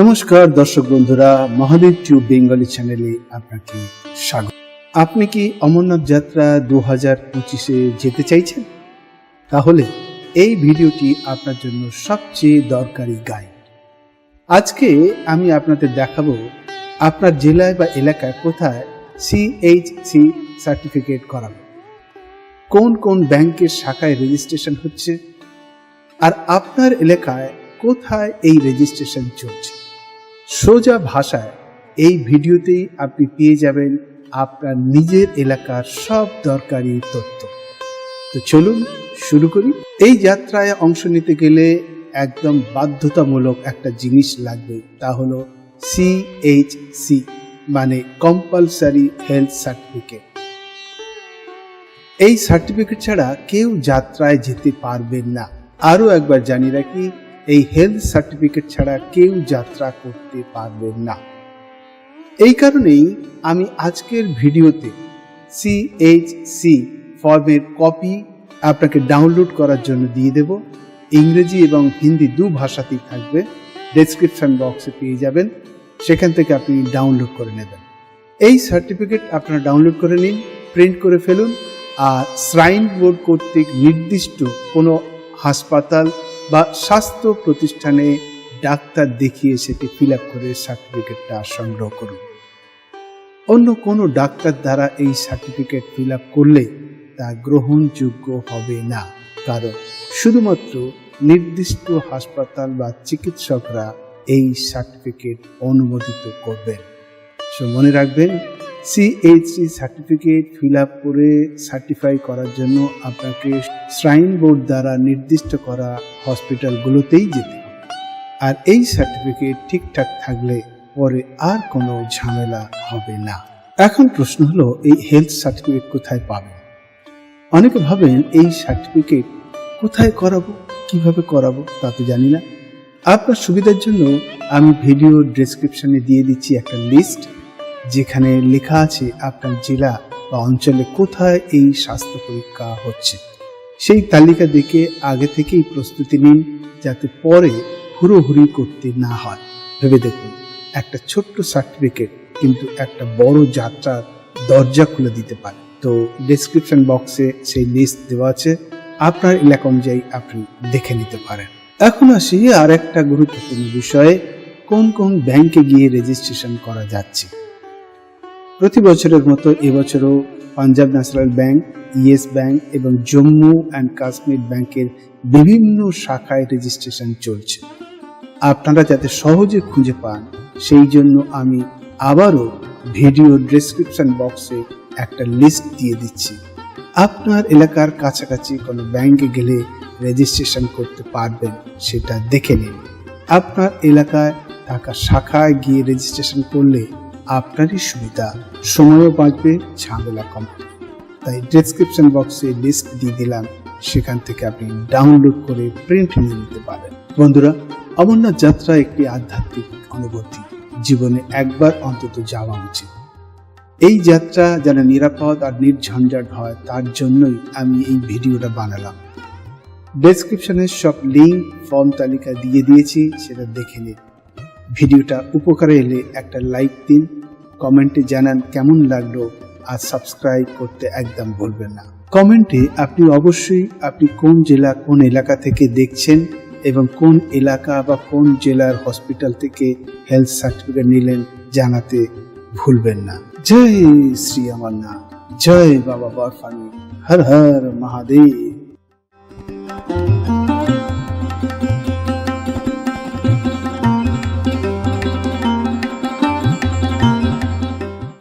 নমস্কার, দর্শক বন্ধুরা মহাদেব টিউব বেঙ্গলি চ্যানেলে আপনাকে স্বাগত। আপনি কি অমরনাথ যাত্রা দু হাজার পঁচিশে যেতে চাইছেন? তাহলে এই ভিডিওটি আপনার জন্য সবচেয়ে দরকারি গাইড। আজকে আমি আপনাদের দেখাবো আপনার জেলায় বা এলাকায় কোথায় সিএইচসি সার্টিফিকেট করাবে কোন কোন ব্যাংকের শাখায় রেজিস্ট্রেশন হচ্ছে? আর আপনার এলাকায় কোথায় এই রেজিস্ট্রেশন চলছে? সোজা ভাষায় এই ভিডিওতেই আপনি পেয়ে যাবেন আপনার নিজের এলাকার সব দরকারি তথ্য। তো চলুন শুরু করি। এই যাত্রায় অংশ নিতে গেলে একদম বাধ্যতামূলক একটা জিনিস লাগবে, তা হলো সিএইচসি মানে কম্পালসারি হেলথ সার্টিফিকেট এই সার্টিফিকেট ছাড়া কেউ যাত্রায় যেতে পারবেন না। আরও একবার জানি রাখি এই হেলথ সার্টিফিকেট ছাড়া কেউ যাত্রা করতে পারবেন না। এই কারণেই আমি আজকের ভিডিওতে সিএইচসি ফর্মের কপি আপনাকে ডাউনলোড করার জন্য দিয়ে দেব। ইংরেজি এবং হিন্দি দু ভাষাতেই থাকবে। ডেসক্রিপশন বক্সে পেয়ে যাবেন। সেখান থেকে আপনি ডাউনলোড করে নেবেন। এই সার্টিফিকেট আপনারা ডাউনলোড করে নিন প্রিন্ট করে ফেলুন, আর শ্রাইন বোর্ড কর্তৃক নির্দিষ্ট কোনো হাসপাতাল বা স্বাস্থ্য প্রতিষ্ঠানে ডাক্তার দেখিয়ে সেটি ফিল করে সার্টিফিকেটটা সংগ্রহ করুন। অন্য কোনো ডাক্তার দ্বারা এই সার্টিফিকেট ফিল করলে তা গ্রহণযোগ্য হবে না। কারণ শুধুমাত্র নির্দিষ্ট হাসপাতাল বা চিকিৎসকরা এই সার্টিফিকেট অনুমোদিত করবেন। সো মনে রাখবেন সিএইচসি সার্টিফিকেট ফিল আপ করে সার্টিফাই করার জন্য আপনাকে শ্রাইন বোর্ড দ্বারা নির্দিষ্ট করা হসপিটালগুলোতেই যেতে হবে। আর এই সার্টিফিকেট ঠিকঠাক থাকলে পরে আর কোনো ঝামেলা হবে না। এখন প্রশ্ন হলো, এই হেলথ সার্টিফিকেট কোথায় পাবেন অনেকে ভাবেন, এই সার্টিফিকেট কোথায় করাবো? কীভাবে করাবো? তা তো জানি না। আপনার সুবিধার জন্য আমি ভিডিও ডেসক্রিপশনে দিয়ে দিচ্ছি একটা লিস্ট যেখানে লেখা আছে, আপনার জেলা বা অঞ্চলে কোথায় এই স্বাস্থ্য পরীক্ষা হচ্ছে? সেই তালিকা দেখে আগে থেকেই প্রস্তুতি নিন, যাতে পরে হুড়োহুড়ি করতে না হয়। ভেবে দেখুন, একটা ছোট্ট সার্টিফিকেট কিন্তু একটা বড় যাত্রার দরজা খুলে দিতে পারে। তো ডেসক্রিপশন বক্সে সেই লিস্ট দেওয়া আছে, আপনার এলাকা অনুযায়ী আপনি দেখে নিতে পারেন। এখন আসি আর একটা গুরুত্বপূর্ণ বিষয়ে, কোন কোন ব্যাংকে গিয়ে রেজিস্ট্রেশন করা যাচ্ছে? প্রতি বছরের মতো এবছরও Punjab national bank, yes bank এবং জম্মু অ্যান্ড কাশ্মীর ব্যাংকের বিভিন্ন শাখায় রেজিস্ট্রেশন চলছে। আপনারা যাতে সহজে খুঁজে পান, সেই জন্য আমি আবারও ভিডিও ডেসক্রিপশন বক্সে একটা লিস্ট দিয়ে দিচ্ছি। আপনার এলাকার কাছাকাছি কোনো ব্যাংকে গেলে রেজিস্ট্রেশন করতে পারবেন, সেটা দেখে নিন। আপনার এলাকায় থাকা শাখায় গিয়ে রেজিস্ট্রেশন করলে আপনারই সুবিধা। সময়ও বাঁচবে, ঝামেলা কম তাই ডেসক্রিপশন বক্সে লিস্ট দিয়ে দিলাম। সেখান থেকে আপনি ডাউনলোড করে প্রিন্ট নিয়ে নিতে পারেন। বন্ধুরা, অমরনাথ যাত্রা একটি আধ্যাত্মিক অনুভূতি। জীবনে একবার অন্তত যাওয়া উচিত। এই যাত্রা যেন নিরাপদ আর নির্ঝঞ্ঝাট হয়, তার জন্যই আমি এই ভিডিওটা বানালাম। ডেসক্রিপশনের সব লিঙ্ক ফর্ম তালিকা দিয়ে দিয়েছি, সেটা দেখে নিন। ভিডিওটা উপকারে এলে একটা লাইক দিন কমেন্টে জানান কেমন লাগল, আর সাবস্ক্রাইব করতে একদম ভুলবেন না। কমেন্টে আপনি অবশ্যই আপনি কোন জেলা, কোন এলাকা থেকে দেখছেন এবং কোন এলাকা বা কোন জেলার হসপিটাল থেকে হেলথ সার্টিফিকেট নিলেন জানাতে ভুলবেন না। জয় শ্রী অমরনাথ, জয় বাবা বরফানি, হর হর মহাদেব।